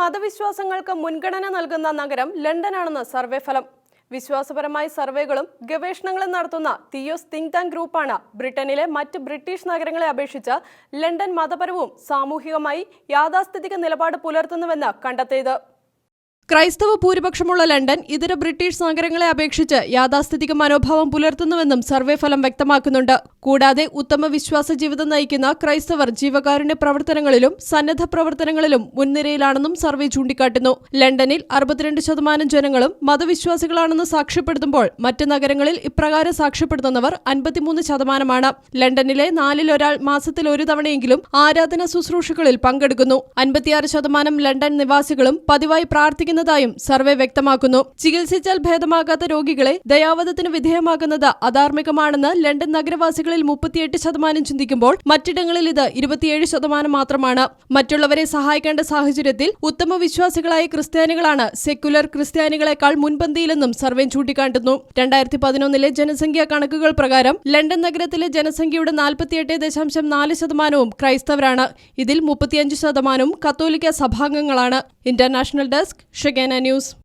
മതവിശ്വാസങ്ങൾക്ക് മുൻഗണന നൽകുന്ന നഗരം ലണ്ടനാണെന്ന് സർവേ ഫലം. വിശ്വാസപരമായ സർവേകളും ഗവേഷണങ്ങളും നടത്തുന്ന തിയോസ് തിങ്ക് ടാങ്ക് ഗ്രൂപ്പാണ് ബ്രിട്ടനിലെ മറ്റ് ബ്രിട്ടീഷ് നഗരങ്ങളെ അപേക്ഷിച്ച് ലണ്ടൻ മതപരവും സാമൂഹികമായി യാഥാസ്ഥിതിക നിലപാട് പുലർത്തുന്നുവെന്ന് കണ്ടെത്തിയത്. ക്രൈസ്തവ ഭൂരിപക്ഷമുള്ള ലണ്ടൻ ഇതര ബ്രിട്ടീഷ് നഗരങ്ങളെ അപേക്ഷിച്ച് യാഥാസ്ഥിതിക മനോഭാവം പുലർത്തുന്നുവെന്നും സർവേ ഫലം വ്യക്തമാക്കുന്നുണ്ട്. കൂടാതെ ഉത്തമ വിശ്വാസ ജീവിതം നയിക്കുന്ന ക്രൈസ്തവർ ജീവകാരുണ്യ പ്രവർത്തനങ്ങളിലും സന്നദ്ധ പ്രവർത്തനങ്ങളിലും മുൻനിരയിലാണെന്നും സർവേ ചൂണ്ടിക്കാട്ടുന്നു. ലണ്ടനിൽ അറുപത്തിരണ്ട് ശതമാനം ജനങ്ങളും മതവിശ്വാസികളാണെന്ന് സാക്ഷ്യപ്പെടുത്തുമ്പോൾ മറ്റ് നഗരങ്ങളിൽ ഇപ്രകാരം സാക്ഷ്യപ്പെടുത്തുന്നവർ അൻപത്തിമൂന്ന് ശതമാനമാണ്. ലണ്ടനിലെ നാലിലൊരാൾ മാസത്തിൽ ഒരു തവണയെങ്കിലും ആരാധന ശുശ്രൂഷകളിൽ പങ്കെടുക്കുന്നു. അൻപത്തിയാറ് ശതമാനം ലണ്ടൻ നിവാസികളും പതിവായി പ്രാർത്ഥിക്കുന്നതായും സർവേ വ്യക്തമാക്കുന്നു. ചികിത്സിച്ചാൽ ഭേദമാകാത്ത രോഗികളെ ദയാവധത്തിന് വിധേയമാക്കുന്നത് അധാർമികമാണെന്ന് ലണ്ടൻ നഗരവാസികളിൽ മുപ്പത്തിയെട്ട് ശതമാനം ചിന്തിക്കുമ്പോൾ മറ്റിടങ്ങളിൽ ഇത് ഇരുപത്തിയേഴ് ശതമാനം മാത്രമാണ്. മറ്റുള്ളവരെ സഹായിക്കേണ്ട സാഹചര്യത്തിൽ ഉത്തമ വിശ്വാസികളായ ക്രിസ്ത്യാനികളാണ് സെക്യുലർ ക്രിസ്ത്യാനികളെക്കാൾ മുൻപന്തിയിലെന്നും സർവേ ചൂണ്ടിക്കാട്ടുന്നു. രണ്ടായിരത്തി പതിനൊന്നിലെ ജനസംഖ്യാ കണക്കുകൾ പ്രകാരം ലണ്ടൻ നഗരത്തിലെ ജനസംഖ്യയുടെ നാൽപ്പത്തിയെട്ട് ദശാംശം നാല് ശതമാനവും ക്രൈസ്തവരാണ്. ഇതിൽ മുപ്പത്തിയഞ്ച് ശതമാനവും കത്തോലിക്ക സഭാംഗങ്ങളാണ്. International desk Shagana News.